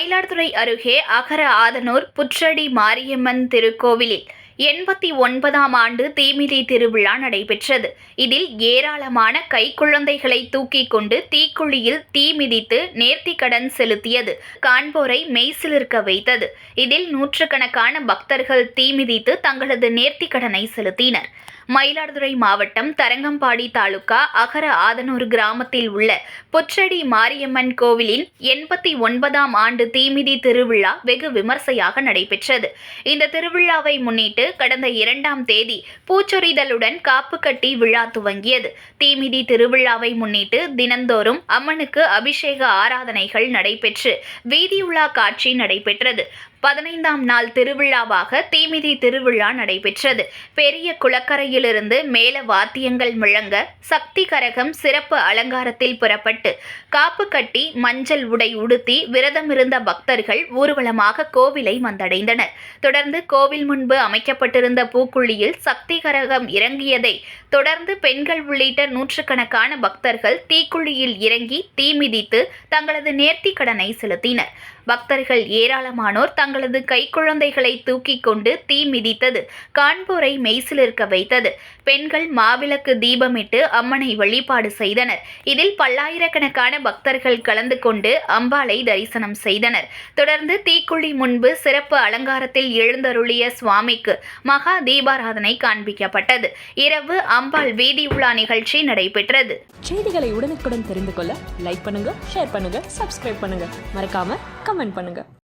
மயிலாடுதுறை அருகே அகர ஆதனூர் புற்றடி மாரியம்மன் திருக்கோவிலில் எண்பத்தி ஒன்பதாம் ஆண்டு தீமிதி திருவிழா நடைபெற்றது. இதில் ஏராளமான கைக்குழந்தைகளை தூக்கிக் கொண்டு தீக்குழியில் தீ மிதித்து நேர்த்திக்கடன் செலுத்தியது. காண்போரை மெய்சிலிருக்க வைத்தது. இதில் நூற்றுக்கணக்கான பக்தர்கள் தீ மிதித்து தங்களது நேர்த்திக்கடனை செலுத்தினர். மயிலாடுதுறை மாவட்டம் தரங்கம்பாடி தாலுகா அகர ஆதனூர் கிராமத்தில் உள்ள பொற்றடி மாரியம்மன் கோவிலின் எண்பத்தி ஒன்பதாம் ஆண்டு தீமிதி திருவிழா வெகு விமர்சையாக நடைபெற்றது. இந்த திருவிழாவை முன்னிட்டு கடந்த இரண்டாம் தேதி பூச்சொரிதலுடன் காப்பு கட்டி விழா துவங்கியது. தீமிதி திருவிழாவை முன்னிட்டு தினந்தோறும் அம்மனுக்கு அபிஷேக ஆராதனைகள் நடைபெற்று வீதியுலா காட்சி நடைபெற்றது. பதினைந்தாம் நாள் திருவிழாவாக தீமிதி திருவிழா நடைபெற்றது. பெரிய குளக்கரையிலிருந்து மேல வாத்தியங்கள் முழங்க சக்தி கரகம் சிறப்பு அலங்காரத்தில் புறப்பட்டு காப்பு கட்டி மஞ்சள் உடை உடுத்தி விரதமிருந்த பக்தர்கள் ஊர்வலமாக கோவிலை வந்தடைந்தனர். தொடர்ந்து கோவில் முன்பு அமைக்கப்பட்டிருந்த பூக்குழியில் சக்தி கரகம் இறங்கியதை தொடர்ந்து பெண்கள் உள்ளிட்ட நூற்றுக்கணக்கான பக்தர்கள் தீக்குழியில் இறங்கி தீ மிதித்து தங்களது நேர்த்தி கடனை செலுத்தினர். பக்தர்கள் ஏராளமானோர் தங்களது கைக்குழந்தைகளை தூக்கிக் கொண்டு தீ மிதித்தது. கான்பூரை மெய்சிலிருக்க வைத்தது. பெண்கள் மாவிளக்கு தீபமிட்டு அம்மனை வழிபாடு செய்தனர். இதில் பல்லாயிரக்கணக்கான பக்தர்கள் கலந்து கொண்டு அம்பாளை தரிசனம் செய்தனர். தொடர்ந்து தீக்குழி முன்பு சிறப்பு அலங்காரத்தில் எழுந்தருளிய சுவாமிக்கு மகா தீபாராதனை காண்பிக்கப்பட்டது. இரவு அம்பாள் வீதி உலா நிகழ்ச்சி நடைபெற்றது. செய்திகளை உடனுக்குடன் தெரிந்து கொள்ள லைக் பண்ணுங்க ஷேர் பண்ணுங்க சப்ஸ்கிரைப் பண்ணுங்க. மறக்காம கமெண்ட் பண்ணுங்க.